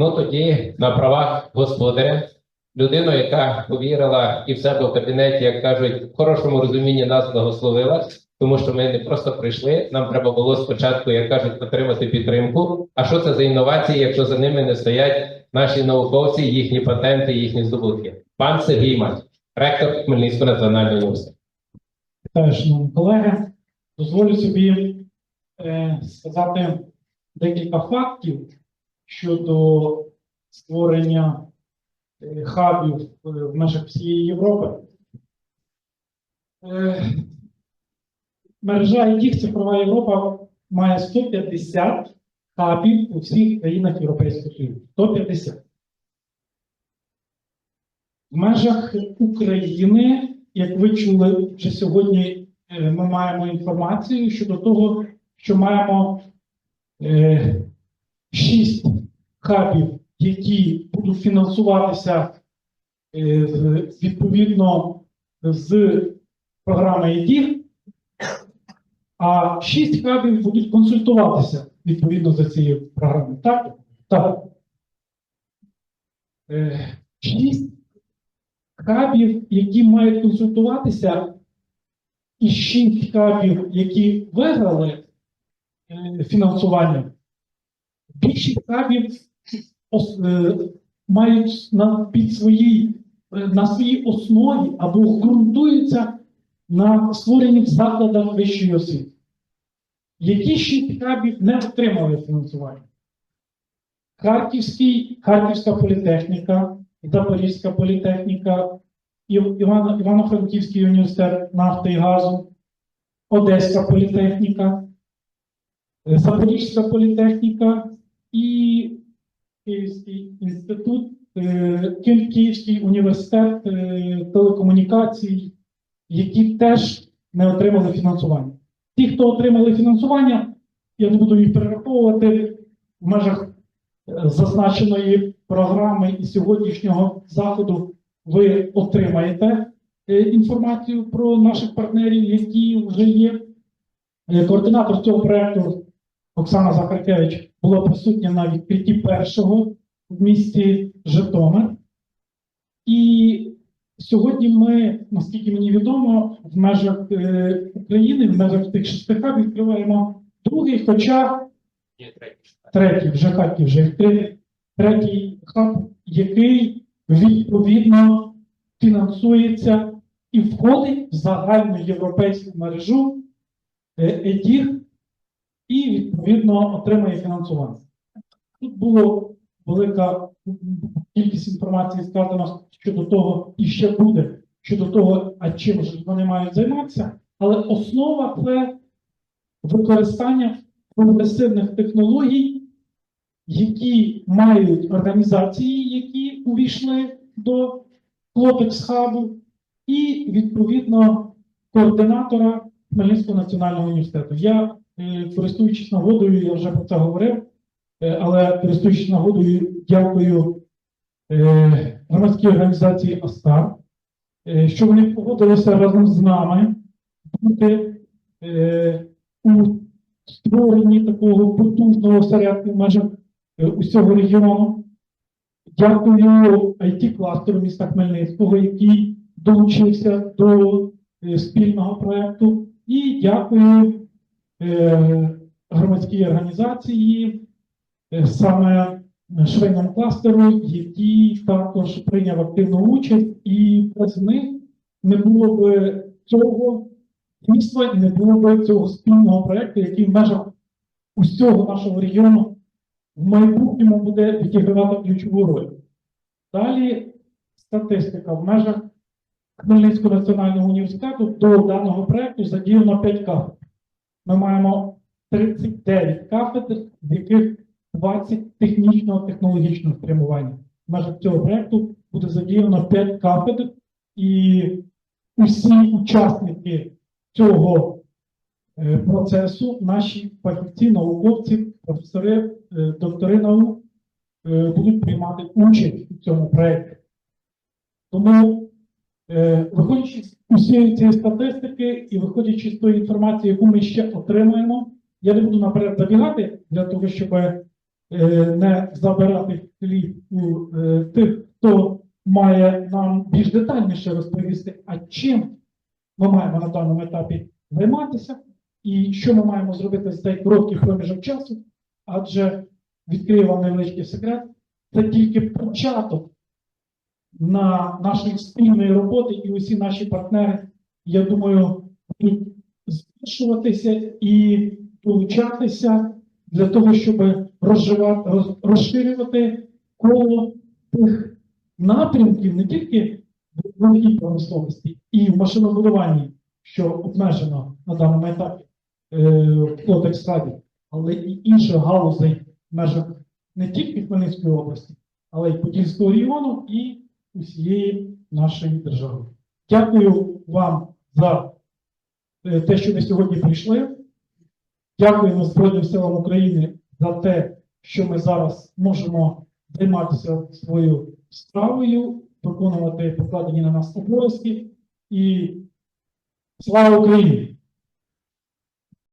Ну тоді на правах господаря, людину, яка повірила і в себе в кабінеті, як кажуть, в хорошому розумінні нас благословила, тому що ми не просто прийшли. Нам треба було спочатку, як кажуть, отримати підтримку. А що це за інновації, якщо за ними не стоять наші науковці, їхні патенти, їхні здобутки? Пан Сергій Мать, ректор Хмельницького національного університету. Вітаю, шановні колеги. Дозволю собі е, сказати декілька фактів щодо створення е, хабів е, в межах всієї Європи. Е, мережа ITIC Цифрова Європа має 150 хабів у всіх країнах Європейського Союзу. 150. В межах України, як ви чули, вже сьогодні ми маємо інформацію щодо того, що маємо хабів, які будуть фінансуватися е, відповідно з програми ЕДІ, а шість хабів будуть консультуватися відповідно за цією програмою. Так? Так. Е, Шість хабів, які мають консультуватися, і шість хабів, які виграли е, фінансування, більшість хабів мають на, під своїй, е, на своїй основі або ґрунтуються на створенні в закладах вищої освіти. Які шість хабів не отримали фінансування? Харківський, Харківська політехніка, Запорізька політехніка, Івано- Івано-Франківський університет нафти і газу, Одеська політехніка, е, Запорізька політехніка і Київський інститут, е, Київський університет е, телекомунікацій, які теж не отримали фінансування. Ті, хто отримали фінансування, я не буду їх перераховувати в межах е, зазначеної програми і сьогоднішнього заходу ви отримаєте інформацію про наших партнерів, які вже є. Координатор цього проекту Оксана Захаркевич була присутня на відкритті першого в місті Житомир. І сьогодні ми, наскільки мені відомо, в межах е, України, в межах тих шести хабів відкриваємо другий, хоча третій, вже Харків вже відкритий, третій хаб, який відповідно фінансується і входить в загальну європейську мережу ЕДІР і відповідно отримує фінансування. Тут було велика кількість інформації сказано щодо того, і ще буде щодо того, а чим ж вони мають займатися, але основа це використання прогресивних технологій, які мають організації, які увійшли до Клопекс Хабу, і відповідно координатора Хмельницького національного університету. Я, користуючись нагодою, я вже про це говорив, е, але користуючись нагодою, дякую е, громадській організації Астар, е, що вони погодилися разом з нами бути е, у створенні такого потужного осередку в межах е, усього регіону. Дякую it кластеру міста Хмельницького, який долучився до е, спільного проекту. І дякую е, громадській організації, е, саме швейному кластеру, який також прийняв активну участь, і без них не було б цього дійства і не було б цього спільного проекту, який в межах усього нашого регіону в майбутньому буде відігравати ключову роль. Далі статистика в межах Хмельницького національного університету до даного проекту задіяно 5 кафедр. Ми маємо 39 кафедр, з яких 20 технічного технологічного спрямування. В межах цього проекту буде задіяно 5 кафедр, і усі учасники цього е, процесу, наші фахівці, науковці, професори, е, доктори наук е, будуть приймати участь у цьому проєкті. Тому, виходячи з усієї цієї статистики і виходячи з тої інформації, яку ми ще отримаємо, я не буду наперед забігати для того, щоб е, не забирати хліб у е, тих, хто має нам більш детальніше розповісти, а чим ми маємо на даному етапі займатися, і що ми маємо зробити за цей короткий проміжок часу, адже відкрию вам невеличкий секрет, це тільки початок на нашої спільної роботи, і усі наші партнери, я думаю, будуть збільшуватися і долучатися для того, щоб розживати, розширювати коло тих напрямків не тільки в великій промисловості і в машинобудуванні, що обмежено на даному етапі е, в Плотексраді, але і інших галузей в межах не тільки Хмельницької області, але й Подільського регіону і усієї нашої держави. Дякую вам за е, те, що ви сьогодні прийшли. Дякуємо Збройним силам України за те, що ми зараз можемо займатися своєю справою, виконувати покладені на нас обов'язки. І слава Україні!